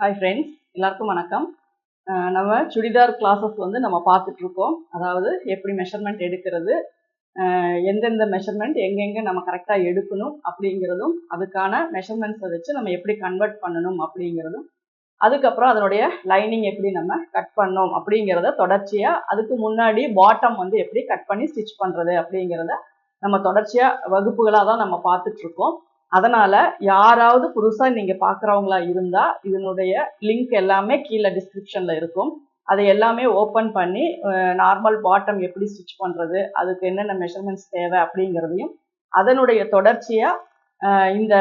Hi friends எல்லாருக்கும் வணக்கம். நம்ம சுடிதார் கிளாஸஸ் வந்து நம்ம பார்த்துட்டு இருக்கோம் அதாவது எப்படி மெஷர்மெண்ட் எடுக்கிறது எந்தெந்த மெஷர்மெண்ட் எங்கெங்கே நம்ம கரெக்டாக எடுக்கணும் அப்படிங்கிறதும் அதுக்கான மெஷர்மெண்ட்ஸை வச்சு நம்ம எப்படி கன்வெர்ட் பண்ணணும் அப்படிங்கிறதும் அதுக்கப்புறம் அதனுடைய லைனிங் எப்படி நம்ம கட் பண்ணோம் அப்படிங்கிறத தொடர்ச்சியாக அதுக்கு முன்னாடி பாட்டம் வந்து எப்படி கட் பண்ணி ஸ்டிச் பண்ணுறது அப்படிங்கிறத நம்ம தொடர்ச்சியாக வகுப்புகளாக தான் நம்ம பார்த்துட்ருக்கோம். அதனால யாராவது புதுசா நீங்க பாக்குறவங்களா இருந்தா இதனுடைய லிங்க் எல்லாமே கீழே டிஸ்கிரிப்ஷன்ல இருக்கும். அதை எல்லாமே ஓப்பன் பண்ணி நார்மல் பாட்டம் எப்படி ஸ்டிச் பண்றது அதுக்கு என்னென்ன மெஷர்மெண்ட்ஸ் தேவை அப்படிங்கிறதையும் அதனுடைய தொடர்ச்சியா இந்த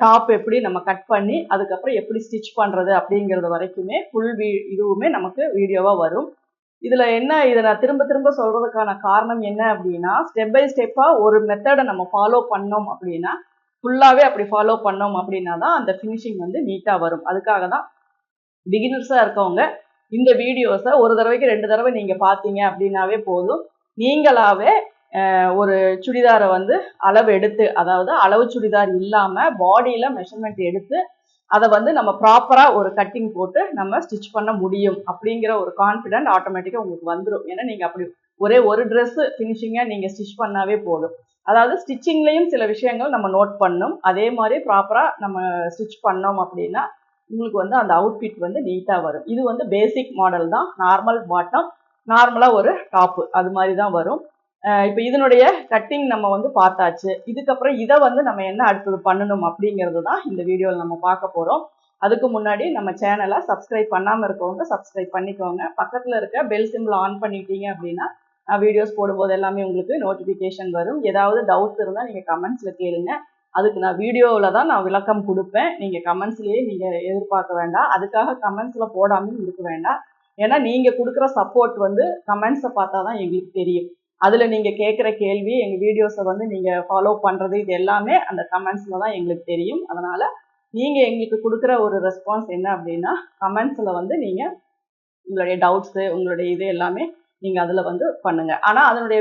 டாப் எப்படி நம்ம கட் பண்ணி அதுக்கப்புறம் எப்படி ஸ்டிச் பண்றது அப்படிங்கிறது வரைக்குமே ஃபுல் வீ இதுவுமே நமக்கு வீடியோவா வரும். இதுல என்ன இதை நான் திரும்ப திரும்ப சொல்றதுக்கான காரணம் என்ன அப்படின்னா ஸ்டெப் பை ஸ்டெப்பா ஒரு மெத்தடை நம்ம ஃபாலோ பண்ணோம் அப்படின்னா ஃபுல்லாகவே அப்படி ஃபாலோ பண்ணோம் அப்படின்னா தான் அந்த ஃபினிஷிங் வந்து நீட்டாக வரும். அதுக்காக தான் பிகினர்ஸாக இருக்கவங்க இந்த வீடியோஸை ஒரு தடவைக்கு ரெண்டு தடவை நீங்கள் பார்த்தீங்க அப்படின்னாவே போதும். நீங்களாவே ஒரு சுடிதாரை வந்து அளவு எடுத்து அதாவது அளவு சுடிதார் இல்லாமல் பாடியில் மெஷர்மெண்ட் எடுத்து அதை வந்து நம்ம ப்ராப்பராக ஒரு கட்டிங் போட்டு நம்ம ஸ்டிச் பண்ண முடியும் அப்படிங்கிற ஒரு கான்ஃபிடென்ட் ஆட்டோமேட்டிக்காக உங்களுக்கு வந்துடும் ஏன்னா நீங்கள் அப்படி ஒரே ஒரு ட்ரெஸ்ஸு ஃபினிஷிங்காக நீங்கள் ஸ்டிச் பண்ணாவே போதும். அதாவது ஸ்டிச்சிங்லேயும் சில விஷயங்கள் நம்ம நோட் பண்ணணும் அதே மாதிரி ப்ராப்பராக நம்ம ஸ்டிச் பண்ணோம் அப்படின்னா உங்களுக்கு வந்து அந்த அவுட்ஃபிட் வந்து நீட்டாக வரும். இது வந்து பேசிக் மாடல் தான். நார்மல் பாட்டம் நார்மலாக ஒரு டாப்பு அது மாதிரி தான் வரும். இப்போ இதனுடைய கட்டிங் நம்ம வந்து பார்த்தாச்சு. இதுக்கப்புறம் இதை வந்து நம்ம என்ன அடுத்தது பண்ணணும் அப்படிங்கிறது தான் இந்த வீடியோவில் நம்ம பார்க்க போகிறோம் அதுக்கு முன்னாடி நம்ம சேனலை சப்ஸ்கிரைப் பண்ணாமல் இருக்கவங்க சப்ஸ்கிரைப் பண்ணிக்கோங்க. பக்கத்தில் இருக்க பெல் சிம்பிள் ஆன் பண்ணிட்டீங்க அப்படின்னா வீடியோஸ் போடும்போது எல்லாமே உங்களுக்கு நோட்டிஃபிகேஷன் வரும். ஏதாவது டவுட்ஸ் இருந்தால் நீங்கள் கமெண்ட்ஸில் கேளுங்க. அதுக்கு நான் வீடியோவில் தான் நான் விளக்கம் கொடுப்பேன். நீங்கள் கமெண்ட்ஸ்லேயே நீங்கள் எதிர்பார்க்க வேண்டாம். அதுக்காக கமெண்ட்ஸில் போடாமல் இருக்க வேண்டாம். ஏன்னா நீங்கள் கொடுக்குற சப்போர்ட் வந்து கமெண்ட்ஸை பார்த்தா தான் எங்களுக்கு தெரியும். அதில் நீங்கள் கேட்குற கேள்வி எங்கள் வீடியோஸை வந்து நீங்கள் ஃபாலோ பண்ணுறது இது எல்லாமே அந்த கமெண்ட்ஸில் தான் எங்களுக்கு தெரியும். அதனால் நீங்கள் எங்களுக்கு கொடுக்குற ஒரு ரெஸ்பான்ஸ் என்ன அப்படின்னா கமெண்ட்ஸில் வந்து நீங்கள் உங்களுடைய டவுட்ஸு உங்களுடைய இது எல்லாமே நீங்கள் அதில் வந்து பண்ணுங்கள் ஆனால் அதனுடைய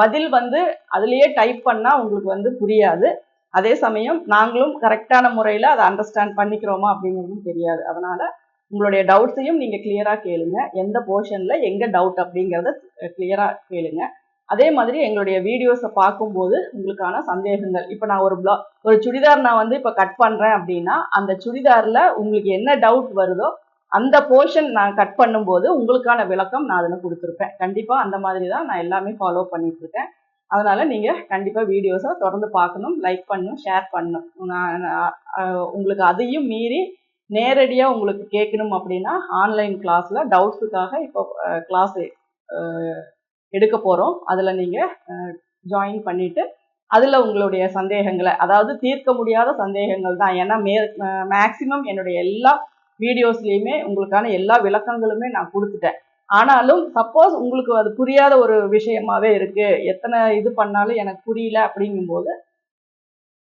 பதில் வந்து அதுலேயே டைப் பண்ணால் உங்களுக்கு வந்து புரியாது. அதே சமயம் நாங்களும் கரெக்டான முறையில் அதை அண்டர்ஸ்டாண்ட் பண்ணிக்கிறோமா அப்படிங்கிறதும் தெரியாது. அதனால் உங்களுடைய டவுட்ஸையும் நீங்கள் கிளியரா கேளுங்க. எந்த போர்ஷனில் எங்கே டவுட் அப்படிங்கிறத கிளியரா கேளுங்க. அதே மாதிரி எங்களுடைய வீடியோஸை பார்க்கும்போது உங்களுக்கான சந்தேகங்கள். இப்போ நான் ஒரு பிளா ஒரு சுடிதார் நான் வந்து இப்போ கட் பண்ணுறேன் அப்படின்னா அந்த சுடிதாரில் உங்களுக்கு என்ன டவுட் வருதோ அந்த போர்ஷன் நான் கட் பண்ணும்போது உங்களுக்கான விளக்கம் நான் அதில் கொடுத்துருப்பேன். கண்டிப்பாக அந்த மாதிரி தான் நான் எல்லாமே ஃபாலோ பண்ணிட்டு இருக்கேன் அதனால நீங்கள் கண்டிப்பாக வீடியோஸை தொடர்ந்து பார்க்கணும் லைக் பண்ணணும் ஷேர் பண்ணணும். நான் உங்களுக்கு அதையும் மீறி நேரடியாக உங்களுக்கு கேட்கணும் அப்படின்னா ஆன்லைன் கிளாஸில் டவுட்ஸுக்காக இப்போ கிளாஸ் எடுக்க போகிறோம் அதில் நீங்கள் ஜாயின் பண்ணிவிட்டு அதில் உங்களுடைய சந்தேகங்களை அதாவது தீர்க்க முடியாத சந்தேகங்கள் தான். ஏன்னா மே மேக்ஸிமம் என்னுடைய எல்லா வீடியோஸ்லேயுமே உங்களுக்கான எல்லா விளக்கங்களுமே நான் கொடுத்துட்டேன். ஆனாலும் சப்போஸ் உங்களுக்கு அது புரியாத ஒரு விஷயமாவே இருக்கு. எத்தனை இது பண்ணாலும் எனக்கு புரியல அப்படிங்கும்போது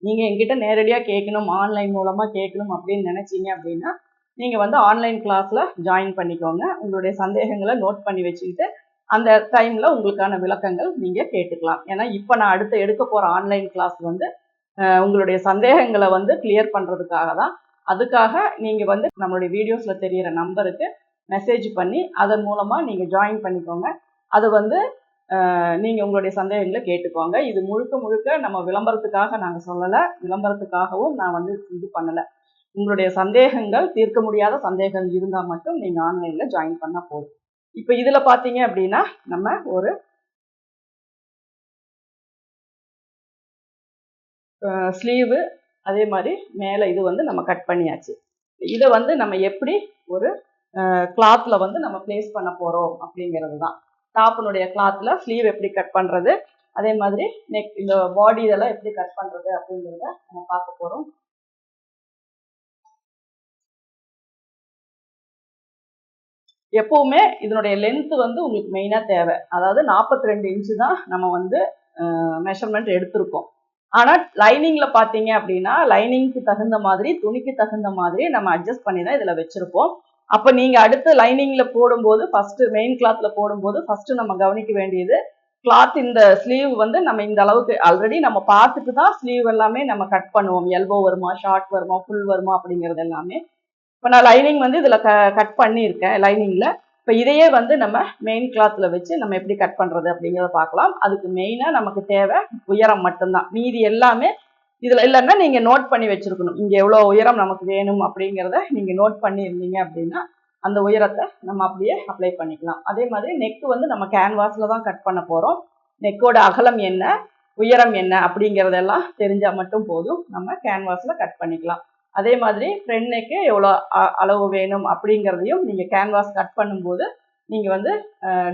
நீங்கள் என்கிட்ட நேரடியாக கேட்கணும் ஆன்லைன் மூலமாக கேட்கணும் அப்படின்னு நினச்சிங்க அப்படின்னா நீங்கள் வந்து ஆன்லைன் கிளாஸில் ஜாயின் பண்ணிக்கோங்க. உங்களுடைய சந்தேகங்களை நோட் பண்ணி வச்சுக்கிட்டு அந்த டைமில் உங்களுக்கான விளக்கங்கள் நீங்கள் கேட்டுக்கலாம். ஏன்னா இப்போ நான் அடுத்து எடுக்க போகிற ஆன்லைன் கிளாஸ் வந்து உங்களுடைய சந்தேகங்களை வந்து கிளியர் பண்ணுறதுக்காக தான் அதுக்காக நீங்க வந்து நம்மளுடைய வீடியோஸ்ல தெரியிற நம்பருக்கு மெசேஜ் பண்ணி அதன் மூலமா நீங்க ஜாயின் பண்ணிக்கோங்க. அது வந்து நீங்கள் நீங்க உங்களுடைய சந்தேகங்களை கேட்டுக்கோங்க. இது முழுக்க முழுக்க நம்ம விளம்பரத்துக்காக நாங்கள் சொல்லலை. விளம்பரத்துக்காகவும் நான் வந்து இது பண்ணலை. உங்களுடைய சந்தேகங்கள் தீர்க்க முடியாத சந்தேகங்கள் இருந்தால் மட்டும் நீங்கள் ஆன்லைனில் ஜாயின் பண்ணால் போதும். இப்போ இதில் பார்த்தீங்க அப்படின்னா நம்ம ஒரு ஸ்லீவு அதே மாதிரி மேலே இது வந்து நம்ம கட் பண்ணியாச்சு. இதை வந்து நம்ம எப்படி ஒரு கிளாத்தில் வந்து நம்ம ப்ளேஸ் பண்ண போகிறோம் அப்படிங்கிறது தான் டாப்பினுடைய கிளாத்தில் ஸ்லீவ் எப்படி கட் பண்ணுறது அதே மாதிரி நெக் இந்த பாடி இதெல்லாம் எப்படி கட் பண்ணுறது அப்படிங்கிறத நம்ம பார்க்க போகிறோம் எப்போவுமே இதனுடைய லென்த்து வந்து உங்களுக்கு மெயினாக தேவை. அதாவது நாற்பத்தி ரெண்டு இன்ச்சு தான் நம்ம வந்து மெஷர்மெண்ட் எடுத்திருக்கோம். ஆனால் லைனிங்கில் பார்த்தீங்க அப்படின்னா லைனிங்க்கு தகுந்த மாதிரி துணிக்கு தகுந்த மாதிரி நம்ம அட்ஜஸ்ட் பண்ணி தான் இதில் வச்சுருப்போம். அப்போ நீங்கள் அடுத்து லைனிங்கில் போடும்போது ஃபஸ்ட்டு மெயின் கிளாத்தில் போடும்போது ஃபஸ்ட்டு நம்ம கவனிக்க வேண்டியது கிளாத் இந்த ஸ்லீவ் வந்து நம்ம இந்த அளவுக்கு ஆல்ரெடி நம்ம பார்த்துட்டு தான் ஸ்லீவ் எல்லாமே நம்ம கட் பண்ணுவோம். எல்போ வருமா ஷார்ட் வருமா ஃபுல் வருமா அப்படிங்கிறது எல்லாமே. இப்போ நான் லைனிங் வந்து இதில் க கட் பண்ணியிருக்கேன் லைனிங்கில் இப்போ இதையே வந்து நம்ம மெயின் கிளாத்தில் வச்சு நம்ம எப்படி கட் பண்ணுறது அப்படிங்கிறத பார்க்கலாம். அதுக்கு மெயினாக நமக்கு தேவை உயரம் மட்டும்தான். மீதி எல்லாமே இதில் இல்லைன்னா நீங்கள் நோட் பண்ணி வச்சுருக்கணும். இங்கே எவ்வளோ உயரம் நமக்கு வேணும் அப்படிங்கிறத நீங்கள் நோட் பண்ணியிருந்தீங்க அப்படின்னா அந்த உயரத்தை நம்ம அப்படியே அப்ளை பண்ணிக்கலாம். அதே மாதிரி நெக்கு வந்து நம்ம கேன்வாஸில் தான் கட் பண்ண போகிறோம் நெக்கோட அகலம் என்ன? உயரம் என்ன? அப்படிங்கிறதெல்லாம் தெரிஞ்சால் மட்டும் போதும். நம்ம கேன்வாஸில் கட் பண்ணிக்கலாம். அதே மாதிரி ஃப்ரண்ட் நெக்கு எவ்வளோ அ- அளவு வேணும் அப்படிங்கிறதையும் நீங்கள் கேன்வாஸ் கட் பண்ணும்போது நீங்கள் வந்து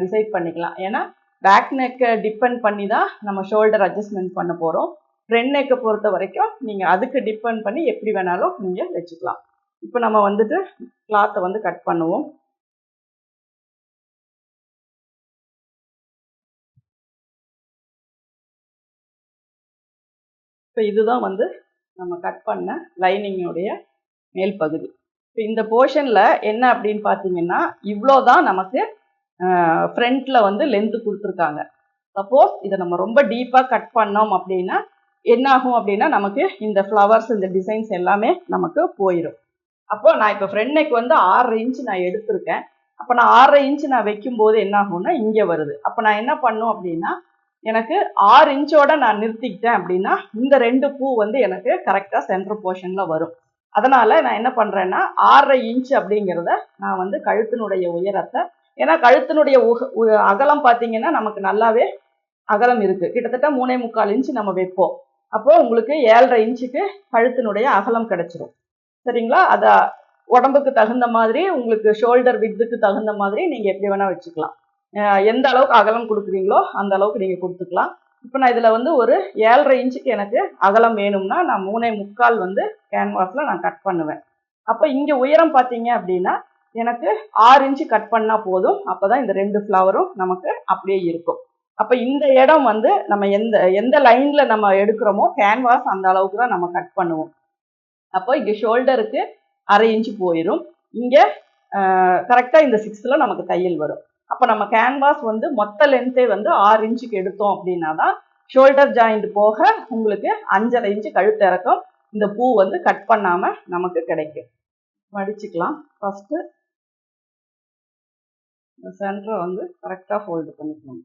டிசைட் பண்ணிக்கலாம். ஏன்னா பேக் நெக்கை டிபெண்ட் பண்ணி தான் நம்ம ஷோல்டர் அட்ஜஸ்ட்மெண்ட் பண்ண போகிறோம் ஃப்ரண்ட் நெக்கை பொறுத்த வரைக்கும் நீங்கள் அதுக்கு டிபெண்ட் பண்ணி எப்படி வேணாலும் நீங்கள் வச்சுக்கலாம். இப்போ நம்ம வந்துட்டு கிளாத்தை வந்து கட் பண்ணுவோம். இப்போ இதுதான் வந்து நம்ம கட் பண்ண லைனிங்கோடைய மேல் பகுதி. இப்போ இந்த போர்ஷனில் என்ன அப்படின்னு பார்த்தீங்கன்னா இவ்வளோ தான் நமக்கு ஃப்ரண்ட்டில் வந்து லென்த்து கொடுத்துருக்காங்க. சப்போஸ் இதை நம்ம ரொம்ப டீப்பாக கட் பண்ணோம் அப்படின்னா என்ன ஆகும் அப்படின்னா நமக்கு இந்த ஃப்ளவர்ஸ் இந்த டிசைன்ஸ் எல்லாமே நமக்கு போயிடும் அப்போ நான் இப்போ ஃப்ரண்ட் நெக் வந்து ஆறரை இன்ச்சு நான் எடுத்திருக்கேன். அப்போ நான் ஆறரை இன்ச் நான் வைக்கும்போது என்ன ஆகும்னா இங்கே வருது. அப்போ நான் என்ன பண்ணும் அப்படின்னா எனக்கு ஆறு இன்ச்சோட நான் நிறுத்திக்கிட்டேன் அப்படின்னா இந்த ரெண்டு பூ வந்து எனக்கு கரெக்டாக சென்டர் போர்ஷனில் வரும். அதனால் நான் என்ன பண்ணுறேன்னா ஆறரை இன்ச் அப்படிங்கிறத நான் வந்து கழுத்தினுடைய உயரத்தை ஏன்னா கழுத்தினுடைய உக உ- அகலம் பார்த்தீங்கன்னா நமக்கு நல்லாவே அகலம் இருக்குது கிட்டத்தட்ட மூணே முக்கால் இன்ச் நம்ம வைப்போம். அப்போது உங்களுக்கு ஏழரை இன்ச்சுக்கு கழுத்தினுடைய அகலம் கிடச்சிரும். சரிங்களா? அதை உடம்புக்கு தகுந்த மாதிரி உங்களுக்கு ஷோல்டர் வித்துக்கு தகுந்த மாதிரி நீங்கள் எப்படி வேணால் வச்சுக்கலாம். எந்த அளவுக்கு அகலம் கொடுக்குறீங்களோ அந்த அளவுக்கு நீங்கள் கொடுத்துக்கலாம். இப்போ நான் இதில் வந்து ஒரு ஏழரை இன்ச்சுக்கு எனக்கு அகலம் வேணும்னா நான் மூணே முக்கால் வந்து கேன்வாஸில் நான் கட் பண்ணுவேன். அப்போ இங்கே உயரம் பார்த்தீங்க அப்படின்னா எனக்கு ஆறு இன்ச்சு கட் பண்ணால் போதும். அப்போ தான் இந்த ரெண்டு ஃப்ளவரும் நமக்கு அப்படியே இருக்கும். அப்போ இந்த இடம் வந்து நம்ம எந்த எந்த லைனில் நம்ம எடுக்கிறோமோ கேன்வாஸ் அந்த அளவுக்கு தான் நம்ம கட் பண்ணுவோம். அப்போ இங்கே ஷோல்டருக்கு அரை இன்ச்சு போயிடும் இங்கே கரெக்டாக இந்த சிக்ஸில் நமக்கு தையல் வரும். அப்போ நம்ம கேன்வாஸ் வந்து மொத்த லென்த்தே வந்து ஆறு இன்ச்சுக்கு எடுத்தோம் அப்படின்னா தான் ஷோல்டர் ஜாயிண்ட் போக உங்களுக்கு அஞ்சரை இன்ச்சு கழுத்து இறக்கம். இந்த பூ வந்து கட் பண்ணாமல் நமக்கு கிடைக்கும். மடிச்சுக்கலாம். ஃபர்ஸ்ட் சென்டரை வந்து கரெக்டாக ஃபோல்டு பண்ணிக்கணும்.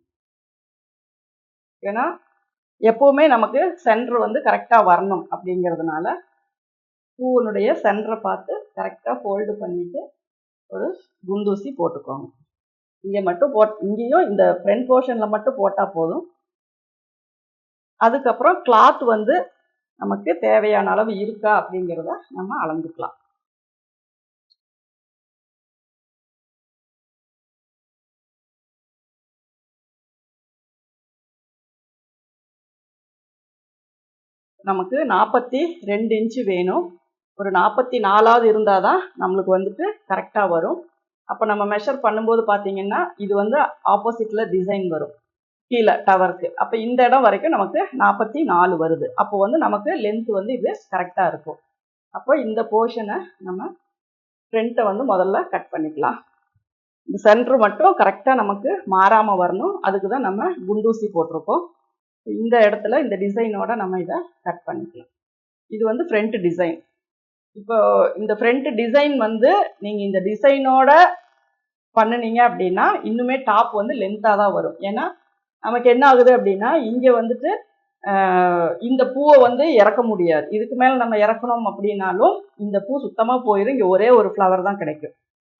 ஏன்னா எப்போவுமே நமக்கு சென்டர் வந்து கரெக்டாக வரணும் அப்படிங்கிறதுனால பூவினுடைய சென்டரை பார்த்து கரெக்டாக ஃபோல்டு பண்ணிவிட்டு ஒரு குண்டூசி போட்டுக்கோங்க. இங்கே மட்டும் போட் இங்கேயும் இந்த ஃப்ரண்ட் போர்ஷனில் மட்டும் போட்டால் போதும். அதுக்கப்புறம் கிளாத் வந்து நமக்கு தேவையான அளவு இருக்கா அப்படிங்கிறத நம்ம அளந்துக்கலாம். நமக்கு நாற்பத்தி ரெண்டு இன்ச்சு வேணும். ஒரு நாற்பத்தி நாலாவது இருந்தால் தான் நம்மளுக்கு வந்துட்டு கரெக்டாக வரும். அப்போ நம்ம மெஷர் பண்ணும்போது பார்த்தீங்கன்னா இது வந்து ஆப்போசிட்டில் டிசைன் வரும். கீழே டவருக்கு அப்போ இந்த இடம் வரைக்கும் நமக்கு நாற்பத்தி நாலு வருது. அப்போ வந்து நமக்கு லென்த் வந்து இது கரெக்டாக இருக்கும். அப்போ இந்த போர்ஷனை நம்ம ஃப்ரண்ட்டை வந்து முதல்ல கட் பண்ணிக்கலாம். இந்த சென்ட்ரு மட்டும் கரெக்டாக நமக்கு மாறாமல் வரணும். அதுக்கு தான் நம்ம குண்டூசி போட்டிருக்கோம். இந்த இடத்துல இந்த டிசைனோட நம்ம இதை கட் பண்ணிக்கலாம். இது வந்து ஃப்ரண்ட் டிசைன் இப்போ இந்த ஃப்ரண்ட் டிசைன் வந்து நீங்கள் இந்த டிசைனோட பண்ணுனீங்க அப்படின்னா இன்னுமே டாப் வந்து லென்த்தாக தான் வரும். ஏன்னா நமக்கு என்ன ஆகுது அப்படின்னா இங்கே வந்துட்டு இந்த பூவை வந்து இறக்க முடியாது. இதுக்கு மேலே நம்ம இறக்கணும் அப்படின்னாலும் இந்த பூ சுத்தமாக போயிடும் இங்கே ஒரே ஒரு ஃப்ளவர் தான் கிடைக்கும்.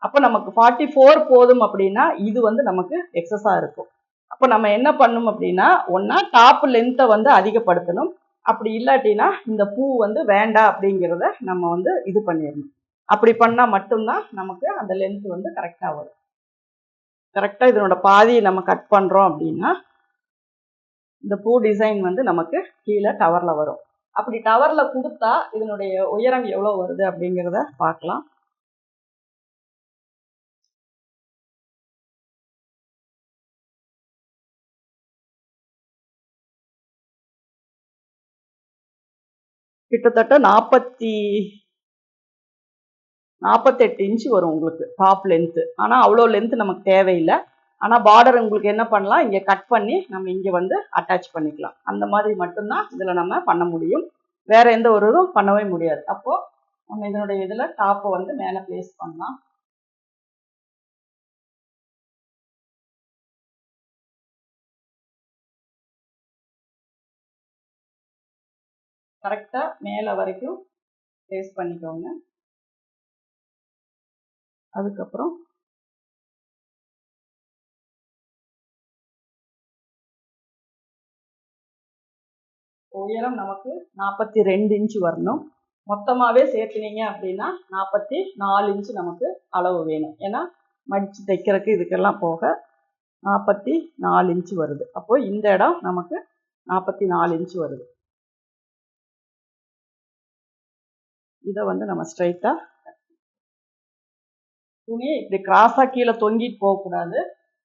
அப்போ நமக்கு ஃபார்ட்டி ஃபோர் போதும் அப்படின்னா இது வந்து நமக்கு எக்ஸஸாக இருக்கும். அப்போ நம்ம என்ன பண்ணும் அப்படின்னா ஒன்றா டாப் லென்த்தை வந்து அதிகப்படுத்தணும். அப்படி இல்லாட்டினா இந்த பூ வந்து வேண்டாம் அப்படிங்கிறத நம்ம வந்து இது பண்ணிடணும். அப்படி பண்ணால் மட்டும்தான் நமக்கு அந்த லென்த் வந்து கரெக்டாக வரும். கரெக்டாக இதனோட பாதியை நம்ம கட் பண்ணுறோம் அப்படின்னா இந்த பூ டிசைன் வந்து நமக்கு கீழே டவரில் வரும். அப்படி டவரில் கொடுத்தா இதனுடைய உயரம் எவ்வளோ வருது அப்படிங்கிறத பார்க்கலாம். கிட்டத்தட்ட நாற்பத்தி நாற்பத்தெட்டு இன்ச்சு வரும் உங்களுக்கு டாப் லென்த்து ஆனால் அவ்வளோ லென்த்து நமக்கு தேவையில்லை. ஆனால் பார்டர் உங்களுக்கு என்ன பண்ணலாம்? இங்கே கட் பண்ணி நம்ம இங்கே வந்து அட்டாச் பண்ணிக்கலாம். அந்த மாதிரி மட்டும்தான் இதில் நம்ம பண்ண முடியும். வேறு எந்த ஒரு இதுவும் பண்ணவே முடியாது. அப்போது நம்ம இதனுடைய இதில் டாப்பை வந்து மேலே ப்ளேஸ் பண்ணலாம். கரெக்டாக மேலே வரைக்கும் பேஸ்ட் பண்ணிக்கோங்க. அதுக்கப்புறம் உயரம் நமக்கு நாற்பத்தி ரெண்டு இன்ச்சு வரணும். மொத்தமாகவே சேர்த்துனீங்க அப்படின்னா நாற்பத்தி நாலு இன்ச்சு நமக்கு அளவு வேணும். ஏன்னா மடித்து தைக்கிறதுக்கு இதுக்கெல்லாம் போக நாற்பத்தி நாலு இன்ச்சு வருது. அப்போது இந்த இடம் நமக்கு நாற்பத்தி நாலு இன்ச்சு வருது. இதை வந்து நம்ம ஸ்ட்ரைட்டாக துணியை இப்படி கிராஸாக கீழே தொங்கிட்டு போகக்கூடாது.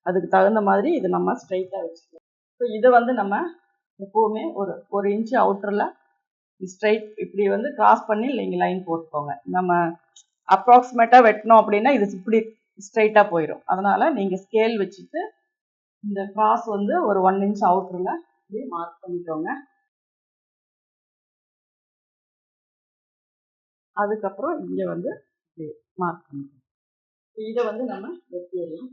அதுக்கு தகுந்த மாதிரி இது நம்ம ஸ்ட்ரைட்டாக வச்சுக்கலாம். ஸோ இதை வந்து நம்ம எப்போவுமே ஒரு ஒரு இன்ச்சு அவுட்டரில் ஸ்ட்ரைட் இப்படி வந்து கிராஸ் பண்ணி நீங்கள் லைன் போட்டுக்கோங்க. நம்ம அப்ராக்சிமேட்டாக வெட்டினோம் அப்படின்னா இது இப்படி ஸ்ட்ரைட்டாக போயிடும் அதனால் நீங்கள் ஸ்கேல் வச்சுட்டு இந்த கிராஸ் வந்து ஒரு ஒன் இன்ச் அவுட்டரில் இப்படி மார்க் பண்ணிக்கோங்க. அதுக்கப்புறம் இங்கே வந்து மார்க் பண்ணிக்கலாம் இதை வந்து நம்ம வெட்டிடலாம்.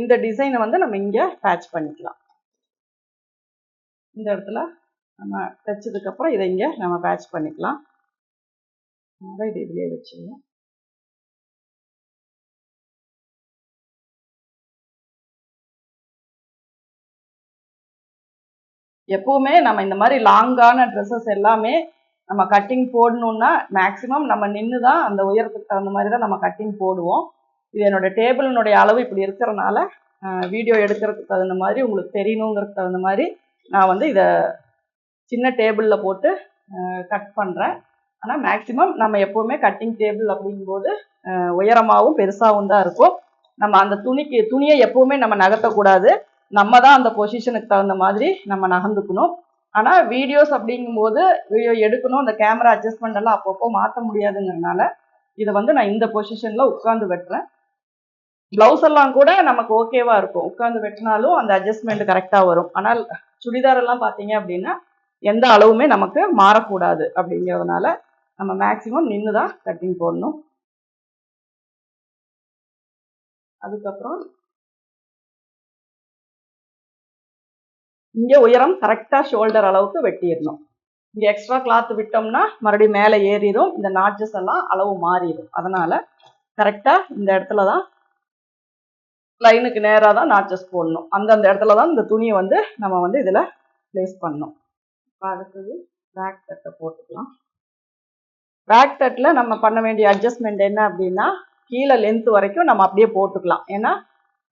இந்த டிசைனை வந்து நம்ம இங்கே பேட்ச் பண்ணிக்கலாம். இந்த இடத்துல நம்ம தைச்சதுக்கப்புறம் இதை இங்கே நம்ம பேட்ச் பண்ணிக்கலாம். அதை இது இதுலேயே வச்சுருவோம். எப்போவுமே நம்ம இந்த மாதிரி லாங்கான ட்ரெஸ்ஸஸ் எல்லாமே நம்ம கட்டிங் போடணுன்னா மேக்ஸிமம் நம்ம நின்று தான் அந்த உயரத்துக்கு தகுந்த மாதிரி தான் நம்ம கட்டிங் போடுவோம். இது என்னோடய டேபிளினுடைய அளவு இப்படி இருக்கிறனால வீடியோ எடுக்கிறதுக்கு தகுந்த மாதிரி உங்களுக்கு தெரியணுங்கிறதுக்கு தகுந்த மாதிரி நான் வந்து இதை சின்ன டேபிளில் போட்டு கட் பண்ணுறேன் ஆனால் மேக்ஸிமம் நம்ம எப்போவுமே கட்டிங் டேபிள் அப்படிங்கும்போது உயரமாகவும் பெருசாகவும் தான் இருக்கும். நம்ம அந்த துணிக்கு துணியை எப்போவுமே நம்ம நகர்த்தக்கூடாது. நம்ம தான் அந்த பொசிஷனுக்கு தகுந்த மாதிரி நம்ம நகர்ந்துக்கணும். ஆனால் வீடியோஸ் அப்படிங்கும்போது வீடியோ எடுக்கணும் அந்த கேமரா அட்ஜஸ்ட்மெண்ட் எல்லாம் அப்பப்போ மாற்ற முடியாதுங்கிறனால இதை வந்து நான் இந்த பொசிஷனில் உட்காந்து வெட்டுறேன். ப்ளவுஸ் எல்லாம் கூட நமக்கு ஓகேவா இருக்கும். உட்காந்து வெட்டினாலும் அந்த அட்ஜஸ்ட்மெண்ட் கரெக்டாக வரும். ஆனால் சுடிதார் எல்லாம் பார்த்தீங்க அப்படின்னா எந்த அளவுமே நமக்கு மாறக்கூடாது அப்படிங்கிறதுனால நம்ம மேக்சிமம் நின்று தான் கட்டிங் போடணும். அதுக்கப்புறம் இங்கே உயரம் கரெக்டாக ஷோல்டர் அளவுக்கு வெட்டிடணும். இங்கே எக்ஸ்ட்ரா கிளாத் விட்டோம்னா மறுபடியும் மேலே ஏறிடும். இந்த நாட்ஜஸ் எல்லாம் அளவு மாறிடும். அதனால கரெக்டாக இந்த இடத்துல தான் லைனுக்கு நேராக தான் நாட்சஸ் போடணும். அந்தந்த இடத்துல தான் இந்த துணியை வந்து நம்ம வந்து இதில் ப்ளேஸ் பண்ணணும். இப்போ அடுத்தது பேக் தட்டை போட்டுக்கலாம். பேக் தட்டில் நம்ம பண்ண வேண்டிய அட்ஜஸ்ட்மெண்ட் என்ன அப்படின்னா கீழே லென்த் வரைக்கும் நம்ம அப்படியே போட்டுக்கலாம். ஏன்னா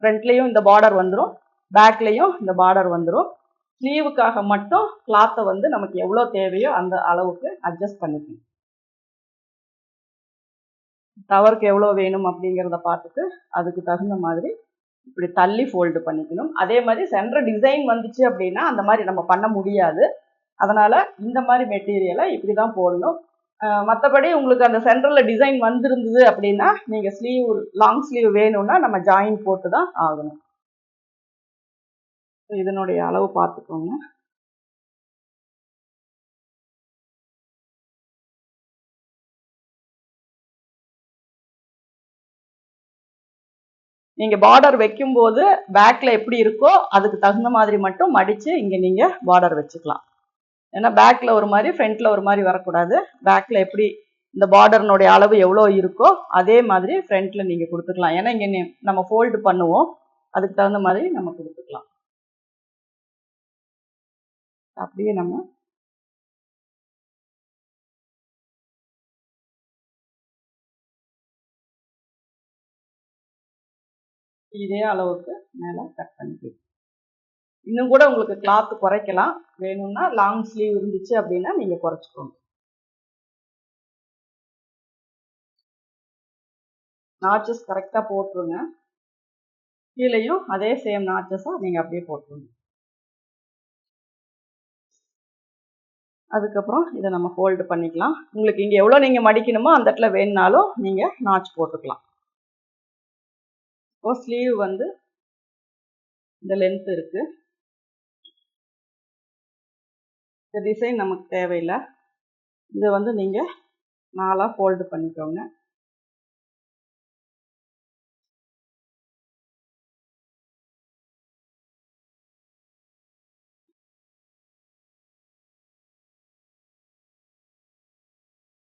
ஃப்ரண்ட்லேயும் இந்த பார்டர் வந்துடும் பேக்லேயும் இந்த பார்டர் வந்துடும் ஸ்லீவுக்காக மட்டும் கிளாத்தை வந்து நமக்கு எவ்வளோ தேவையோ அந்த அளவுக்கு அட்ஜஸ்ட் பண்ணிக்கணும் டவருக்கு எவ்வளோ வேணும் அப்படிங்கிறத பார்த்துட்டு அதுக்கு தகுந்த மாதிரி இப்படி தள்ளி ஃபோல்டு பண்ணிக்கணும். அதே மாதிரி சென்ற டிசைன் வந்துச்சு அப்படின்னா அந்த மாதிரி நம்ம பண்ண முடியாது. அதனால் இந்த மாதிரி மெட்டீரியலை இப்படி தான் போடணும் மற்றபடி உங்களுக்கு அந்த சென்டரில் டிசைன் வந்திருந்தது அப்படின்னா நீங்கள் ஸ்லீவ் லாங் ஸ்லீவ் வேணும்னா நம்ம ஜாயின் போட்டு தான் ஆகணும் இதனுடைய அளவு பார்த்துக்கோங்க. நீங்கள் பார்டர் வைக்கும்போது பேக்கில் எப்படி இருக்கோ அதுக்கு தகுந்த மாதிரி மட்டும் மடித்து இங்கே நீங்கள் பார்டர் வச்சுக்கலாம். ஏன்னா பேக்கில் ஒரு மாதிரி ஃப்ரண்ட்டில் ஒரு மாதிரி வரக்கூடாது. பேக்கில் எப்படி இந்த பார்டர்னுடைய அளவு எவ்வளோ இருக்கோ அதே மாதிரி ஃப்ரண்ட்டில் நீங்கள் கொடுத்துக்கலாம். ஏன்னா இங்கே நம்ம ஃபோல்டு பண்ணுவோம். அதுக்கு தகுந்த மாதிரி நம்ம கொடுத்துக்கலாம். அப்படியே நம்ம இதே அளவுக்கு மேலே கட் பண்ணிக்கலாம் இன்னும் கூட உங்களுக்கு கிளாத் குறைக்கலாம். வேணும்னா லாங் ஸ்லீவ் இருந்துச்சு அப்படின்னா நீங்கள் குறைச்சிக்கோங்க. நாச்சஸ் கரெக்டாக போட்டுருங்க. கீழேயும் அதே சேம் நாச்சஸாக நீங்கள் அப்படியே போட்டுருங்க. அதுக்கப்புறம் இதை நம்ம ஃபோல்டு பண்ணிக்கலாம். உங்களுக்கு இங்கே எவ்வளோ நீங்கள் மடிக்கணுமோ அந்த இடத்துல வேணுனாலும் நீங்கள் நாச் போட்டுக்கலாம். இப்போ ஸ்லீவ் வந்து இந்த லென்த் இருக்குது இந்த டிசைன் நமக்கு தேவையில்லை. இதை வந்து நீங்கள் நாலாக ஃபோல்டு பண்ணிக்கோங்க.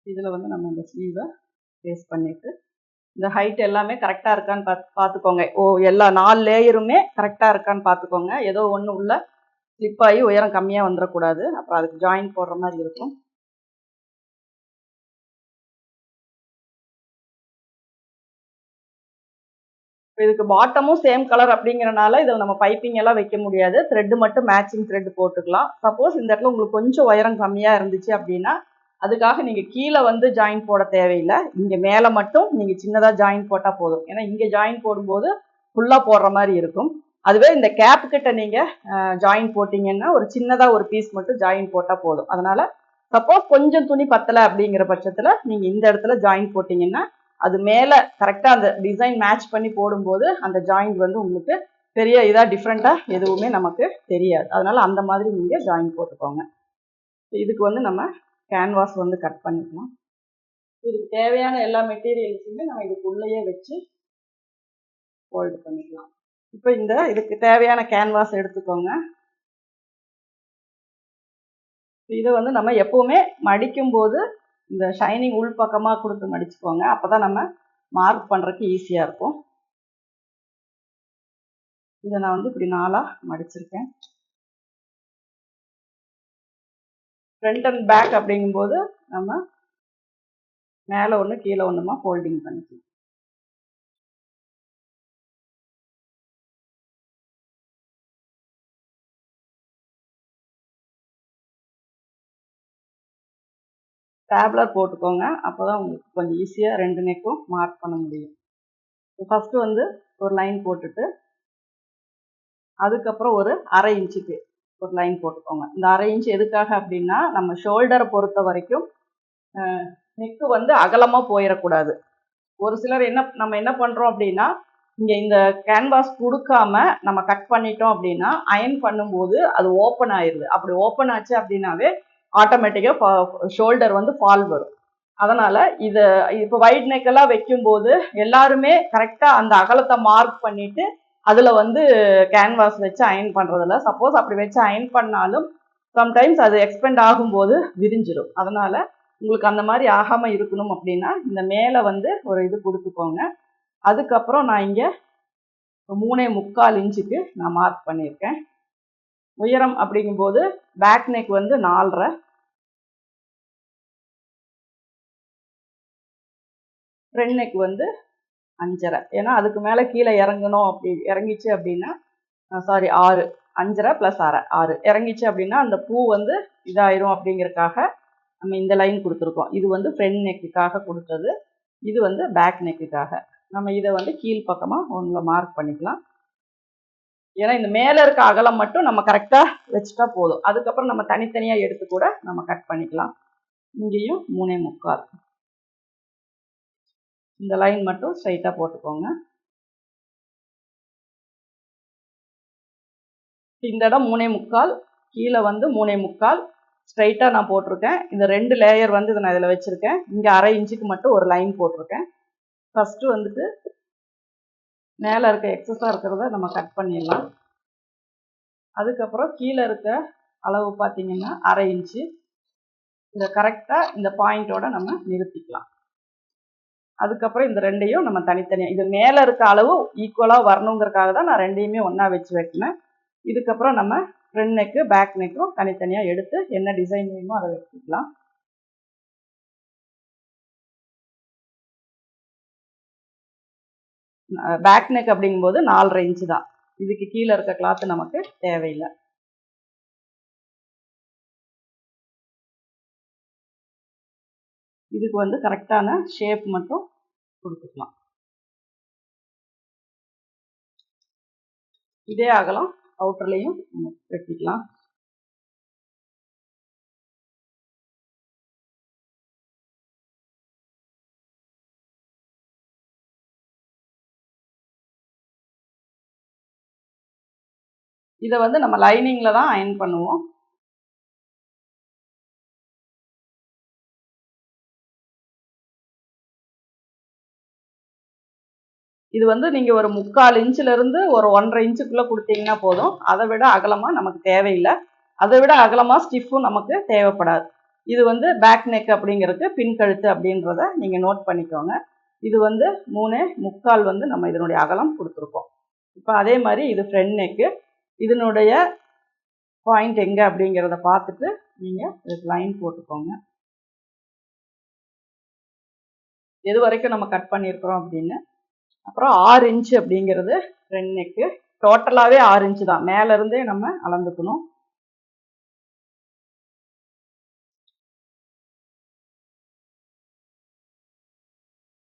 இதில் வந்து நம்ம இந்த ஸ்லீவை பேஸ்ட் பண்ணிவிட்டு இந்த ஹைட் எல்லாமே கரெக்டாக இருக்கான்னு பார்த்து பார்த்துக்கோங்க ஓ எல்லா நாலு லேயருமே கரெக்டாக இருக்கான்னு பார்த்துக்கோங்க ஏதோ ஒன்று உள்ள ஸ்லிப் ஆகி உயரம் கம்மியாக வந்துடக்கூடாது அப்புறம் அதுக்கு ஜாயின் போடுற மாதிரி இருக்கும். இதுக்கு பாட்டமும் சேம் கலர் அப்படிங்கிறனால இதை நம்ம பைப்பிங் எல்லாம் வைக்க முடியாது. த்ரெட்டு மட்டும் மேட்சிங் த்ரெட் போட்டுக்கலாம். சப்போஸ் இந்த இடத்துல உங்களுக்கு கொஞ்சம் உயரம் கம்மியாக இருந்துச்சு அப்படின்னா அதுக்காக நீங்கள் கீழே வந்து ஜாயின் போட தேவையில்லை. இங்கே மேலே மட்டும் நீங்கள் சின்னதாக ஜாயின் போட்டால் போதும். ஏன்னா இங்கே ஜாயின் போடும்போது ஃபுல்லாக போடுற மாதிரி இருக்கும். அதுவே இந்த கேப் கிட்ட நீங்கள் ஜாயின் போட்டிங்கன்னா ஒரு சின்னதாக ஒரு பீஸ் மட்டும் ஜாயின் போட்டால் போதும். அதனால் சப்போஸ் கொஞ்சம் துணி பத்தலை அப்படிங்கிற பட்சத்தில் நீங்கள் இந்த இடத்துல ஜாயின் போட்டிங்கன்னா அது மேலே கரெக்டாக அந்த டிசைன் மேட்ச் பண்ணி போடும்போது அந்த ஜாயின் வந்து உங்களுக்கு பெரிய இதாக டிஃப்ரெண்ட்டாக எதுவுமே நமக்கு தெரியாது. அதனால் அந்த மாதிரி நீங்கள் ஜாயின் போட்டுக்கோங்க. இதுக்கு வந்து நம்ம கேன்வாஸ் வந்து கட் பண்ணிக்கலாம் இதுக்கு தேவையான எல்லா மெட்டீரியல்ஸுமே நம்ம இதுக்குள்ளேயே வச்சு ஃபோல்டு பண்ணிக்கலாம். இப்போ இந்த இதுக்கு தேவையான கேன்வாஸ் எடுத்துக்கோங்க. இதை வந்து நம்ம எப்போவுமே மடிக்கும்போது இந்த ஷைனிங் உள் பக்கமாக கொடுத்து மடிச்சுக்கோங்க. அப்போ தான் நம்ம மார்க் பண்ணுறதுக்கு ஈஸியாக இருக்கும். இதை நான் வந்து இப்படி நாளாக மடிச்சிருக்கேன். ஃப்ரண்ட் அண்ட் பேக் அப்படிங்கும்போது நம்ம மேலே ஒன்று கீழே ஒன்றுமா ஃபோல்டிங் பண்ணிக்கலாம். டேப்லர் போட்டுக்கோங்க. அப்போ தான் உங்களுக்கு கொஞ்சம் ஈஸியாக ரெண்டு நெக்கும் மார்க் பண்ண முடியும். ஃபஸ்ட்டு வந்து ஒரு லைன் போட்டுட்டு அதுக்கப்புறம் ஒரு அரை இன்ச்சுக்கு ஒரு லைன் போட்டுக்கோங்க. இந்த அரை இன்ச் எதுக்காக அப்படின்னா நம்ம ஷோல்டரை பொறுத்த வரைக்கும் நெக்கு வந்து அகலமாக போயிடக்கூடாது ஒரு சிலர் என்ன நம்ம என்ன பண்ணுறோம் அப்படின்னா இங்கே இந்த கேன்வாஸ் கொடுக்காம நம்ம கட் பண்ணிட்டோம் அப்படின்னா அயன் பண்ணும்போது அது ஓப்பன் ஆயிடுது. அப்படி ஓப்பன் ஆச்சு அப்படின்னாவே ஆட்டோமேட்டிக்காக ஷோல்டர் வந்து ஃபால் வரும். அதனால் இதை இப்போ வைட் நெக்கெல்லாம் வைக்கும்போது எல்லாருமே கரெக்டாக அந்த அகலத்தை மார்க் பண்ணிவிட்டு அதில் வந்து கேன்வாஸ் வச்சு அயன் பண்ணுறதில்ல சப்போஸ் அப்படி வச்சு அயன் பண்ணாலும் சம்டைம்ஸ் அது எக்ஸ்பெண்ட் ஆகும்போது விரிஞ்சிடும் அதனால் உங்களுக்கு அந்த மாதிரி ஆகாமல் இருக்கணும் அப்படின்னா இந்த மேலே வந்து ஒரு இது கொடுத்துக்கோங்க. அதுக்கப்புறம் நான் இங்கே மூணே முக்கால் இன்ச்சுக்கு நான் மார்க் பண்ணியிருக்கேன். உயரம் அப்படிங்கும்போது பேக் நெக் வந்து நாலரை. ஃப்ரண்ட் நெக் வந்து அஞ்சரை. ஏன்னா அதுக்கு மேலே கீழே இறங்கணும் அப்படி இறங்கிச்சு அப்படின்னா சாரி ஆறு. அஞ்சரை ப்ளஸ் அரை. ஆறு. இறங்கிச்சு அப்படின்னா அந்த பூ வந்து இதாயிரும் அப்படிங்கிறதுக்காக நம்ம இந்த லைன் கொடுத்துருக்கோம். இது வந்து ஃப்ரண்ட் நெக்குக்காக கொடுத்தது. இது வந்து பேக் நெக்குக்காக நம்ம இதை வந்து கீழ் பக்கமாக ஒன்றில் மார்க் பண்ணிக்கலாம். ஏன்னா இந்த மேலே இருக்க அகலம் மட்டும் நம்ம கரெக்டாக வச்சுட்டா போதும். அதுக்கப்புறம் நம்ம தனித்தனியாக எடுத்து கூட நம்ம கட் பண்ணிக்கலாம். இங்கேயும் மூணே முக்கால். இந்த லைன் மட்டும் ஸ்ட்ரைட்டாக போட்டுக்கோங்க. இந்த இடம் மூணே முக்கால் கீழே வந்து மூணே முக்கால். ஸ்ட்ரைட்டாக நான் போட்டிருக்கேன். இந்த ரெண்டு லேயர் வந்து இதை நான் இதில் வச்சுருக்கேன். இங்கே அரை இன்ச்சுக்கு மட்டும் ஒரு லைன் போட்டிருக்கேன். ஃபஸ்ட்டு வந்துட்டு மேலே இருக்க எக்ஸஸாக இருக்கிறத நம்ம கட் பண்ணிடலாம். அதுக்கப்புறம் கீழே இருக்க அளவு பார்த்தீங்கன்னா அரை இன்ச்சு. இதை கரெக்டாக இந்த பாயிண்ட்டோடு நம்ம நிறுத்திக்கலாம். அதுக்கப்புறம் இந்த ரெண்டையும் நம்ம தனித்தனியாக இது மேலே இருக்க அளவு ஈக்குவலாக வரணுங்கிறக்காக தான் நான் ரெண்டையுமே ஒன்றா வச்சு வைக்கினேன் இதுக்கப்புறம் நம்ம ஃப்ரண்ட் நெக்கு பேக் நெக்கும் தனித்தனியாக எடுத்து என்ன டிசைன் வேணுமோ அதை வச்சுக்கலாம் பேக் நெக் அப்படிங்கும்போது நாலரை இன்ச்சு தான். இதுக்கு கீழே இருக்க கிளாத்து நமக்கு தேவையில்லை. இதுக்கு வந்து கரெக்டான ஷேப் மட்டும் கொடுத்துக்கலாம். இதே ஆகலாம் அவுட்டர்லேயும் நம்ம வெட்டிக்கலாம். இதை வந்து நம்ம லைனிங்கில் தான் அயன் பண்ணுவோம். இது வந்து நீங்கள் ஒரு முக்கால் இன்ச்ல இருந்து ஒரு ஒன்றரை இன்ச்சுக்குள்ளே கொடுத்தீங்கன்னா போதும். அதை விட அகலமாக நமக்கு தேவையில்லை. அதை விட அகலமாக ஸ்டிஃபும் நமக்கு தேவைப்படாது. இது வந்து பேக் நெக் அப்படிங்கிறதுக்கு பின் கழுத்து அப்படின்றத நீங்கள் நோட் பண்ணிக்கோங்க. இது வந்து மூணு முக்கால் வந்து நம்ம இதனுடைய அகலம் கொடுத்துருக்கோம். இப்போ அதே மாதிரி இது ஃப்ரண்ட் நெக்கு இதனுடைய பாயிண்ட் எங்கே அப்படிங்கிறத பார்த்துட்டு நீங்கள் இதுக்கு லைன் போட்டுக்கோங்க. எது வரைக்கும் நம்ம கட் பண்ணியிருக்கிறோம் அப்படின்னு அப்புறம் ஆறு இன்ச்சு அப்படிங்கிறது ஃப்ரண்ட் நெக்கு டோட்டலாகவே ஆறு இன்ச்சு தான். மேலேருந்தே நம்ம அளந்துக்கணும்.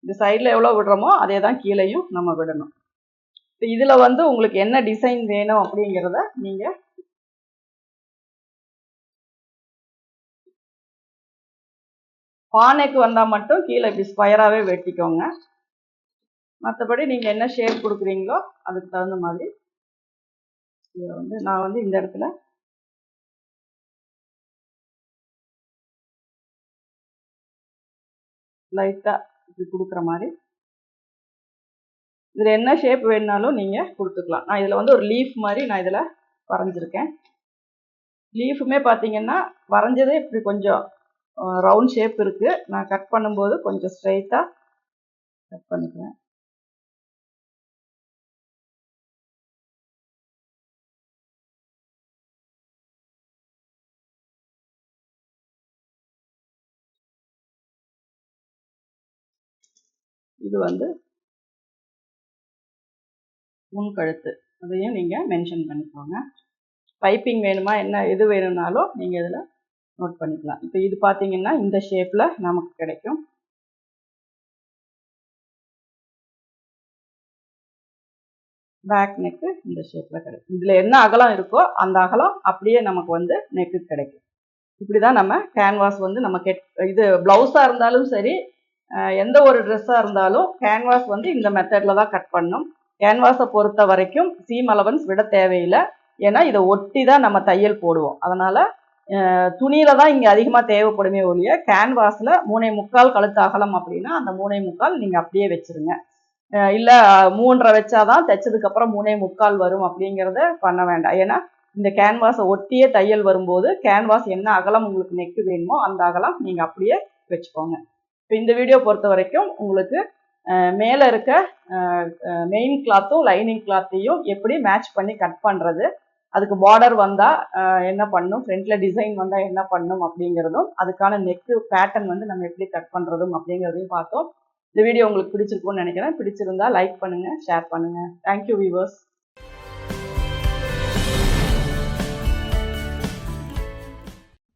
இந்த சைடில் எவ்வளோ விடுறோமோ அதே தான் கீழேயும் நம்ம விடணும். இப்போ இதில் வந்து உங்களுக்கு என்ன டிசைன் வேணும் அப்படிங்கிறத நீங்கள் பானைக்கு வந்தால் மட்டும் கீழே இப்படி ஸ்கொயராகவே வெட்டிக்கோங்க. மற்றபடி நீங்கள் என்ன ஷேப் கொடுக்குறீங்களோ அதுக்கு தகுந்த மாதிரி இதை வந்து நான் வந்து இந்த இடத்துல லைட்டாக இப்படி கொடுக்குற மாதிரி. இதில் என்ன ஷேப் வேணுனாலும் நீங்கள் கொடுத்துக்கலாம். நான் இதில் வந்து ஒரு லீஃப் மாதிரி நான் இதில் வரைஞ்சிருக்கேன். லீஃபுமே பார்த்தீங்கன்னா வரைஞ்சதே இப்படி கொஞ்சம் ரவுண்ட் ஷேப் இருக்குது நான் கட் பண்ணும்போது கொஞ்சம் ஸ்ட்ரைட்டாக கட் பண்ணிக்கிறேன் இது வந்து முன்கழுத்து அதையும் நீங்கள் மென்ஷன் பண்ணிக்கோங்க. பைப்பிங் வேணுமா என்ன எது வேணும்னாலும் நீங்கள் இதில் நோட் பண்ணிக்கலாம். இப்போ இது பார்த்தீங்கன்னா இந்த ஷேப்பில் நமக்கு கிடைக்கும். பேக் நெக்கு இந்த ஷேப்பில் கிடைக்கும். இதில் என்ன அகலம் இருக்கோ அந்த அகலம் அப்படியே நமக்கு வந்து நெக்கு கிடைக்கும். இப்படி தான் நம்ம கேன்வாஸ் வந்து நம்ம கெட் இது ப்ளவுஸாக இருந்தாலும் சரி எந்த ஒரு ட்ரெஸ்ஸாக இருந்தாலும் கேன்வாஸ் வந்து இந்த மெத்தடில் தான் கட் பண்ணும். கேன்வாஸை பொறுத்த வரைக்கும் சீம் அலவன்ஸ் விட தேவையில்லை. ஏன்னா இதை ஒட்டி தான் நம்ம தையல் போடுவோம். அதனால் துணியில் தான் இங்கே அதிகமாக தேவைப்படுமே ஒழிய கேன்வாஸில் மூணை முக்கால் கழுத்து அகலம் அப்படின்னா அந்த மூணை முக்கால் நீங்கள் அப்படியே வச்சுருங்க. இல்லை மூன்றரை வச்சாதான் தைச்சதுக்கப்புறம் மூணே முக்கால் வரும் அப்படிங்கிறத பண்ண வேண்டாம். ஏன்னா இந்த கேன்வாஸை ஒட்டியே தையல் வரும்போது கேன்வாஸ் என்ன அகலம் உங்களுக்கு நெக்கு வேணுமோ அந்த அகலம் நீங்கள் அப்படியே வச்சுக்கோங்க. இப்போ இந்த வீடியோ பொறுத்த வரைக்கும் உங்களுக்கு மேலே இருக்க மெயின் கிளாத்தும் லைனிங் கிளாத்தையும் எப்படி மேட்ச் பண்ணி கட் பண்ணுறது அதுக்கு பார்டர் வந்தால் என்ன பண்ணும் ஃப்ரண்ட்டில் டிசைன் வந்தால் என்ன பண்ணும் அப்படிங்கிறதும் அதுக்கான நெக்கு பேட்டர்ன் வந்து நம்ம எப்படி கட் பண்ணுறதும் அப்படிங்கிறதையும் பார்த்தோம். இந்த வீடியோ உங்களுக்கு பிடிச்சிருக்கும்னு நினைக்கிறேன். பிடிச்சிருந்தா லைக் பண்ணுங்கள் ஷேர் பண்ணுங்கள் தேங்க்யூ வியூவர்ஸ்